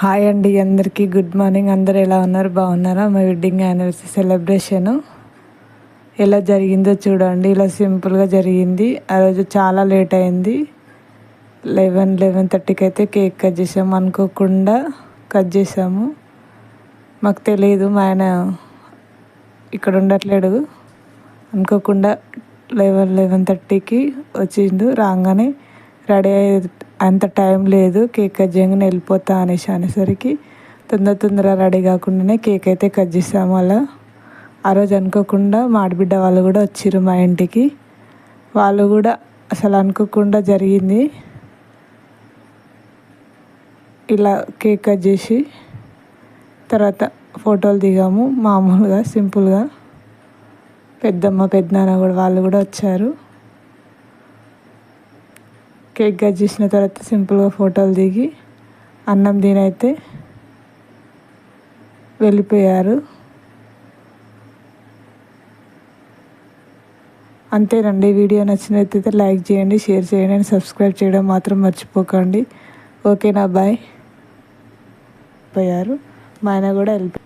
Hi అండి అందరికీ. Good morning. అందరు ఎలా ఉన్నారు? బాగున్నారా? మా వెడ్డింగ్ యానివర్సరీ సెలబ్రేషను. ఎలా జరిగిందో చూడండి. ఇలా సింపుల్గా జరిగింది. ఆ రోజు చాలా లేట్ అయింది. లెవెన్ లెవెన్ థర్టీకి అయితే కేక్ కట్ చేసాము అనుకోకుండా కట్ చేసాము మాకు తెలియదు మా ఆయన ఇక్కడ ఉండట్లేడు. అనుకోకుండా లెవెన్ లెవెన్ థర్టీకి వచ్చిండు. రాగానే రెడీ అయ్యే అంత టైం లేదు. కేక్ కట్ చేయగానే వెళ్ళిపోతా అనేసి అనేసరికి తొందర తొందర రెడీ కాకుండానే కేక్ అయితే కట్ చేసాము అలా. ఆ రోజు అనుకోకుండా మాడిబిడ్డ వాళ్ళు కూడా వచ్చిర్రు మా ఇంటికి. వాళ్ళు కూడా అసలు అనుకోకుండా జరిగింది. ఇలా కేక్ కట్ చేసి తర్వాత ఫోటోలు దిగాము. మామూలుగా సింపుల్గా. పెద్దమ్మ పెద్దనాన్న కూడా వాళ్ళు కూడా వచ్చారు. కేక్ కట్ చేసిన తర్వాత సింపుల్గా ఫోటోలు దిగి అన్నం తినైతే వెళ్ళిపోయారు. అంతేనండి. వీడియో నచ్చినట్లయితే లైక్ చేయండి షేర్ చేయండి అండ్ సబ్స్క్రైబ్ చేయడం మాత్రం మర్చిపోకండి. ఓకేనా? బాయ్. పోయారు. మా ఆయన కూడా వెళ్ళిపోయారు